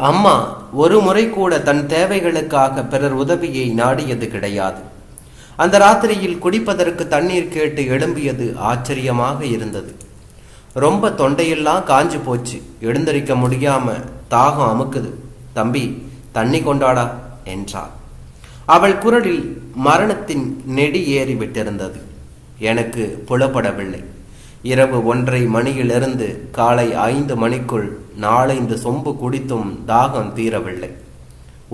அம்மா ஒரு முறை கூட தன் தேவைகளுக்காக பிறர் உதவியை நாடியது கிடையாது. அந்த ராத்திரியில் குடிப்பதற்கு தண்ணீர் கேட்டு எழும்பியது ஆச்சரியமாக இருந்தது. ரொம்ப தொண்டையெல்லாம் காஞ்சு போச்சு. எழுந்தரிக்க முடியாம தாகம் அமுக்குது. தம்பி தண்ணி கொண்டாடா என்றாள். அவள் குரலில் மரணத்தின் நெடி ஏறி விட்டிருந்தது. எனக்கு புலப்படவில்லை. இரவு ஒன்றரை மணியிலிருந்து காலை ஐந்து மணிக்குள் நாலைந்து சொம்பு குடித்தும் தாகம் தீரவில்லை.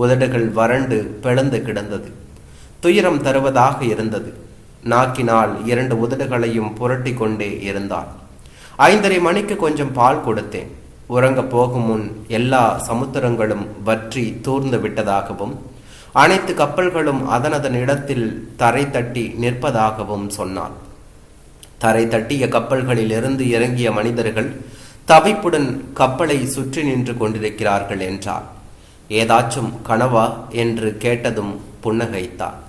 உதடுகள் வறண்டு பிளந்து கிடந்தது. துயரம் தருவதாக இருந்தது. நாக்கினால் இரண்டு உதடுகளையும் புரட்டி கொண்டே இருந்தாள் ஐந்தரை மணிக்கு கொஞ்சம் பால் கொடுத்தேன். உறங்க போகும் முன் எல்லா சமுத்திரங்களும் வற்றி தூர்ந்து விட்டதாகவும் அனைத்து கப்பல்களும் அதனதன் இடத்தில் தரை தட்டி நிற்பதாகவும் சொன்னாள். தரை தட்டிய கப்பல்களில் இருந்து இறங்கிய மனிதர்கள் தவிப்புடன் கப்பலை சுற்றி நின்று கொண்டிருக்கிறார்கள் என்றார் ஏதாச்சும் கனவா? என்று கேட்டதும் புன்னகைத்தாள்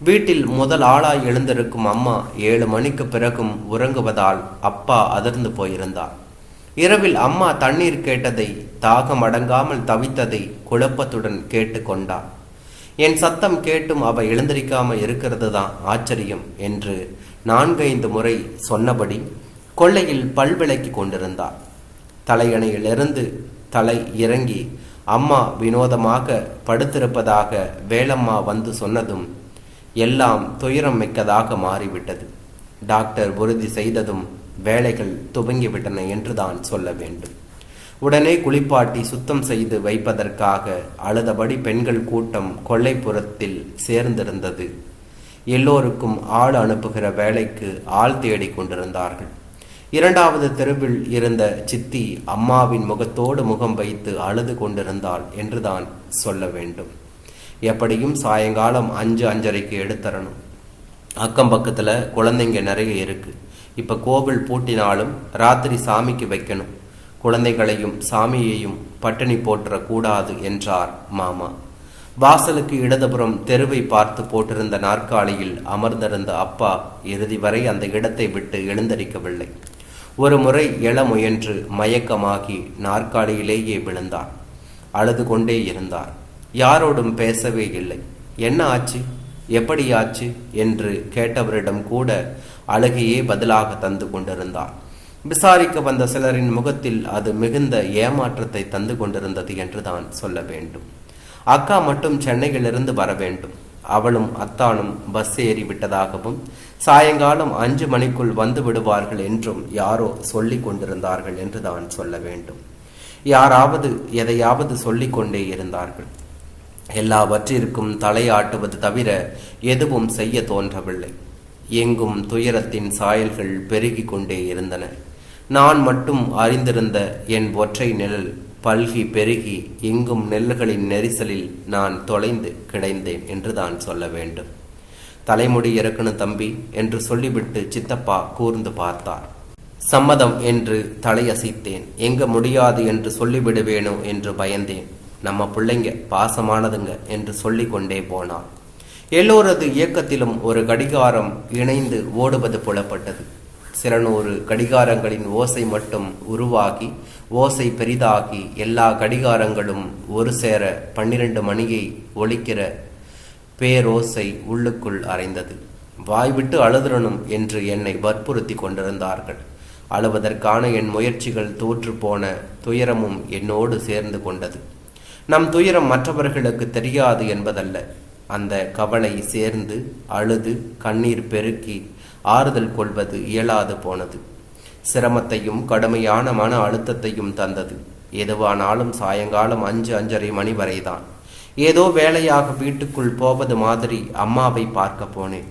வீட்டில் முதல் ஆளாய் எழுந்திருக்கும் அம்மா ஏழு மணிக்கு பிறகும் உறங்குவதால் அப்பா அதிர்ந்து போயிருந்தார் இரவில் அம்மா தண்ணீர் கேட்டதை தாகம் அடங்காமல் தவித்ததை குழப்பத்துடன் கேட்டுக்கொண்டார் என் சத்தம் கேட்டும் அவ எழுந்திருக்காம இருக்கிறது தான் ஆச்சரியம் என்று நான்கைந்து முறை சொன்னபடி கொள்ளையில் பல்விளக்கி கொண்டிருந்தார் தலையணையிலிருந்து தலை இறங்கி அம்மா வினோதமாக படுத்திருப்பதாக வேலம்மா வந்து சொன்னதும் எல்லாம் துயரம் மிக்கதாக மாறிவிட்டது. டாக்டர் உறுதி செய்ததும் வேலைகள் துவங்கிவிட்டன என்றுதான் சொல்ல வேண்டும். உடனே குளிப்பாட்டி சுத்தம் செய்து வைப்பதற்காக அழுதபடி பெண்கள் கூட்டம் கொல்லைப்புறத்தில் சேர்ந்திருந்தது. எல்லோருக்கும் ஆள் அனுப்புகிற வேலைக்கு ஆள் தேடிக் கொண்டிருந்தார்கள் இரண்டாவது தெருவில் இருந்த சித்தி அம்மாவின் முகத்தோடு முகம் வைத்து அழுது கொண்டிருந்தாள் என்றுதான் சொல்ல வேண்டும். எப்படியும் சாயங்காலம் அஞ்சு அஞ்சரைக்கு எடுத்தரணும். அக்கம் பக்கத்தில் குழந்தைங்க நிறைய இருக்கு. இப்போ கோவில் பூட்டினாலும் ராத்திரி சாமிக்கு வைக்கணும். குழந்தைகளையும் சாமியையும் பட்டினி போற்றக்கூடாது என்றார் மாமா. வாசலுக்கு இடதுபுறம் தெருவை பார்த்து போட்டிருந்த நாற்காலியில் அமர்ந்திருந்த அப்பா இறுதி வரை அந்த இடத்தை விட்டு எழுந்தரிக்கவில்லை ஒரு முறை எழ முயன்று மயக்கமாகி நாற்காலியிலேயே விழுந்தார் அழுது கொண்டே இருந்தார். யாரோடும் பேசவே இல்லை. என்ன ஆச்சு? எப்படி ஆச்சு? என்று கேட்டவரிடம் கூட அழுகையே பதிலாக தந்து கொண்டிருந்தார் விசாரிக்க வந்த சிலரின் முகத்தில் அது மிகுந்த ஏமாற்றத்தை தந்து கொண்டிருந்தது என்றுதான் சொல்ல வேண்டும். அக்கா மட்டும் சென்னையிலிருந்து வர வேண்டும். அவளும் அத்தானும் பஸ் ஏறி விட்டதாகவும் சாயங்காலம் அஞ்சு மணிக்குள் வந்து விடுவார்கள் என்றும் யாரோ சொல்லிக் கொண்டிருந்தார்கள் என்றுதான் சொல்ல வேண்டும். யாராவது எதையாவது சொல்லிக் கொண்டே இருந்தார்கள். எல்லாவற்றிற்கும் தலையாட்டுவது தவிர எதுவும் செய்ய தோன்றவில்லை. எங்கும் துயரத்தின் சாயல்கள் பெருகிக் கொண்டே இருந்தன. நான் மட்டும் அறிந்திருந்த என் ஒற்றை நிழல் பல்கி பெருகி எங்கும் நெல்லுகளின் நெரிசலில் நான் தொலைந்து கிடைந்தேன் என்று தான் சொல்ல வேண்டும். தலைமுடி இறக்கணும் தம்பி என்று சொல்லிவிட்டு சித்தப்பா கூர்ந்து பார்த்தார். சம்மதம் என்று தலையசைத்தேன். எங்க முடியாது என்று சொல்லிவிடுவேனோ என்று பயந்தேன். நம்ம பிள்ளைங்க பாசமானதுங்க என்று சொல்லி கொண்டே போனான். எல்லோரது இயக்கத்திலும் ஒரு கடிகாரம் இணைந்து ஓடுவது புலப்பட்டது. சில நூறு கடிகாரங்களின் ஓசை மட்டும் உருவாகி ஓசை பெரிதாகி எல்லா கடிகாரங்களும் ஒரு சேர பன்னிரண்டு மணியை ஒழிக்கிற பேரோசை உள்ளுக்குள் அறைந்தது வாய்விட்டு அழுதுறணும் என்று என்னை வற்புறுத்தி கொண்டிருந்தார்கள். அழுவதற்கான என் முயற்சிகள் தோற்று போன துயரமும் என்னோடு சேர்ந்து கொண்டது. நம் துயரம் மற்றவர்களுக்கு தெரியாது என்பதல்ல. அந்த கவலை சேர்ந்து அழுது கண்ணீர் பெருக்கி ஆறுதல் கொள்வது இயலாது போனது. சிரமத்தையும் கடுமையான மன அழுத்தத்தையும் தந்தது. எதுவானாலும் சாயங்காலம் அஞ்சு அஞ்சரை மணி வரைதான். ஏதோ வேலையாக வீட்டுக்குள் போவது மாதிரி அம்மாவை பார்க்க போனேன்.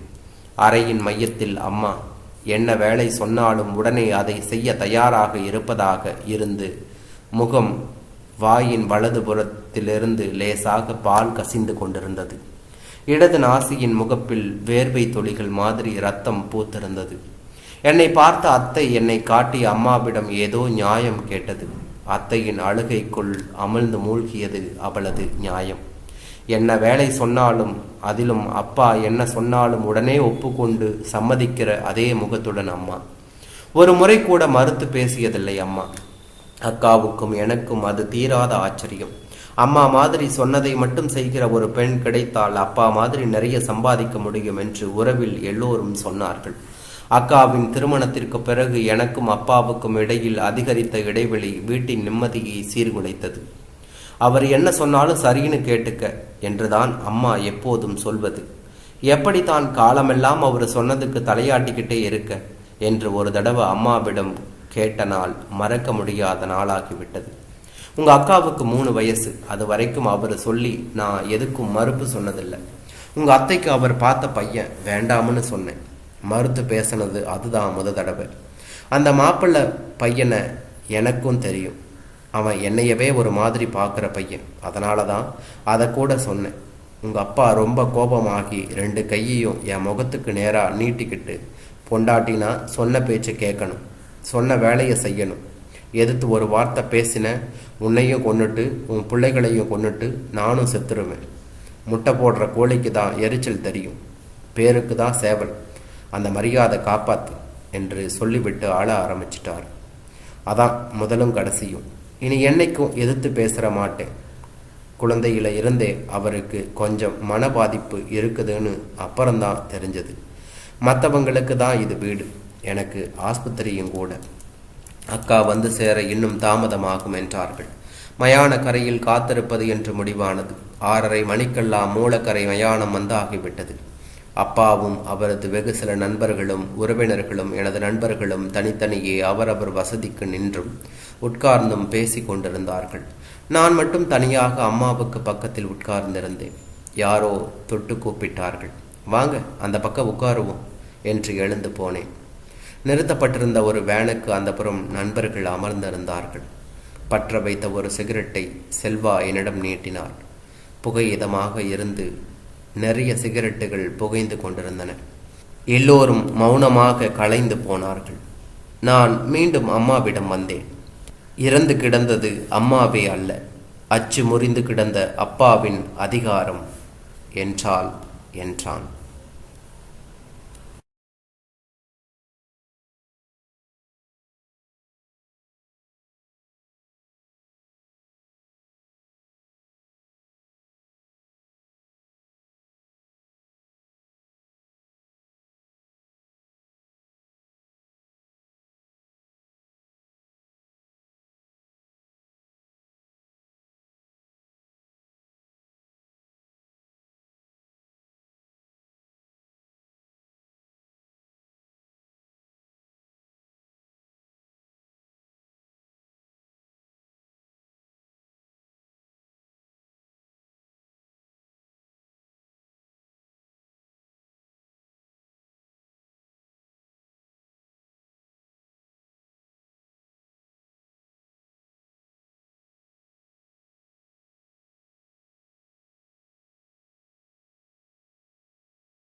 அறையின் மையத்தில் அம்மா என்ன வேலை சொன்னாலும் உடனே அதை செய்ய தயாராக இருப்பதாக இருந்து முகம் வாயின் வலதுபுறத்திலிருந்து லேசாக பால் கசிந்து கொண்டிருந்தது. இடது நாசியின் முகப்பில் வேர்வை தொழிகள் மாதிரி ரத்தம் பூத்திருந்தது. என்னை பார்த்த அத்தை என்னை காட்டி அம்மாவிடம் ஏதோ நியாயம் கேட்டது. அத்தையின் அழுகைக்குள் அமிழ்ந்து மூழ்கியது அவளது நியாயம். என்ன வேலை சொன்னாலும் அதிலும் அப்பா என்ன சொன்னாலும் உடனே ஒப்புக்கொண்டு சம்மதிக்கிற அதே முகத்துடன் அம்மா. ஒரு முறை கூட மறுத்து பேசியதில்லை அம்மா. அக்காவுக்கும் எனக்கும் அது தீராத ஆச்சரியம். அம்மா மாதிரி சொன்னதை மட்டும் செய்கிற ஒரு பெண் கிடைத்தால் அப்பா மாதிரி நிறைய சம்பாதிக்க முடியும் என்று உறவில் எல்லோரும் சொன்னார்கள். அக்காவின் திருமணத்திற்கு பிறகு எனக்கும் அப்பாவுக்கும் இடையில் அதிகரித்த இடைவெளி வீட்டின் நிம்மதியை சீர்குலைத்தது. அவர் என்ன சொன்னாலும் சரின்னு கேட்டுக்க என்றுதான் அம்மா எப்போதும் சொல்வது. எப்படி தான் காலமெல்லாம் அவர் சொன்னதுக்கு தலையாட்டிக்கிட்டே இருக்க? என்று ஒரு தடவை அம்மாவிடம் கேட்ட நாள் மறக்க முடியாத நாளாகிவிட்டது. உங்கள் அக்காவுக்கு மூணு வயசு. அது வரைக்கும் அவர் சொல்லி நான் எதுக்கும் மறுப்பு சொன்னதில்லை. உங்கள் அத்தைக்கு அவர் பார்த்த பையன் வேண்டாம்னு சொன்னேன். மறுத்து பேசினது அதுதான் முத தடவை. அந்த மாப்பிள்ளை பையனை எனக்கும் தெரியும். அவன் என்னையவே ஒரு மாதிரி பார்க்குற பையன். அதனால தான் அதை கூட சொன்னேன். உங்கள் அப்பா ரொம்ப கோபமாகி ரெண்டு கையையும் என் முகத்துக்கு நேராக நீட்டிக்கிட்டு பொண்டாட்டினா சொன்ன பேச்சு கேட்கணும். சொன்ன வேலையை செய்யணும். எதிர்த்து ஒரு வார்த்தை பேசின உன்னையும் கொண்டுட்டு உன் பிள்ளைகளையும் கொண்டுட்டு நானும் செத்துருவேன். முட்டை போடுற கோழிக்கு தான் எரிச்சல் தெரியும். பேருக்கு தான் சேவல். அந்த மரியாதை காப்பாத்து என்று சொல்லிவிட்டு ஆள ஆரம்பிச்சிட்டார். அதான் முதலும் கடைசியும். இனி என்னைக்கும் எதிர்த்து பேசுகிற மாட்டேன். குழந்தையில இருந்தே அவருக்கு கொஞ்சம் மன பாதிப்பு இருக்குதுன்னு அப்புறம்தான் தெரிஞ்சது. மற்றவங்களுக்கு தான் இது வீடு. எனக்கு ஆஸ்பத்திரியும் கூட. அக்கா வந்து சேர இன்னும் தாமதமாகும் என்றார்கள். மயான கரையில் காத்திருப்பது என்று முடிவானது. ஆறரை மணிக்கெல்லாம் மூலக்கரை மயானம் வந்தாகிவிட்டது. அப்பாவும் அவரது வெகு சில நண்பர்களும் உறவினர்களும் எனது நண்பர்களும் தனித்தனியே அவரவர் வசதிக்கு நின்றும் உட்கார்ந்தும் பேசிக் கொண்டிருந்தார்கள். நான் மட்டும் தனியாக அம்மாவுக்கு பக்கத்தில் உட்கார்ந்திருந்தேன். யாரோ தொட்டு கூப்பிட்டார்கள். வாங்க அந்த பக்கம் உட்காருவோம் என்று எழுந்து போனேன். நிறுத்தப்பட்டிருந்த ஒரு வேனுக்கு அந்த புறம் நண்பர்கள் அமர்ந்திருந்தார்கள். பற்ற வைத்த ஒரு சிகரெட்டை செல்வா என்னிடம் நீட்டினார் புகையிதமாக இருந்து நிறைய சிகரெட்டுகள் புகைந்து கொண்டிருந்தன. எல்லோரும் மௌனமாக கலைந்து போனார்கள். நான் மீண்டும் அம்மாவிடம் வந்தேன். இறந்து கிடந்தது அம்மாவே அல்ல அச்சு முறிந்து கிடந்த அப்பாவின் அதிகாரம் என்றால் என்றான்.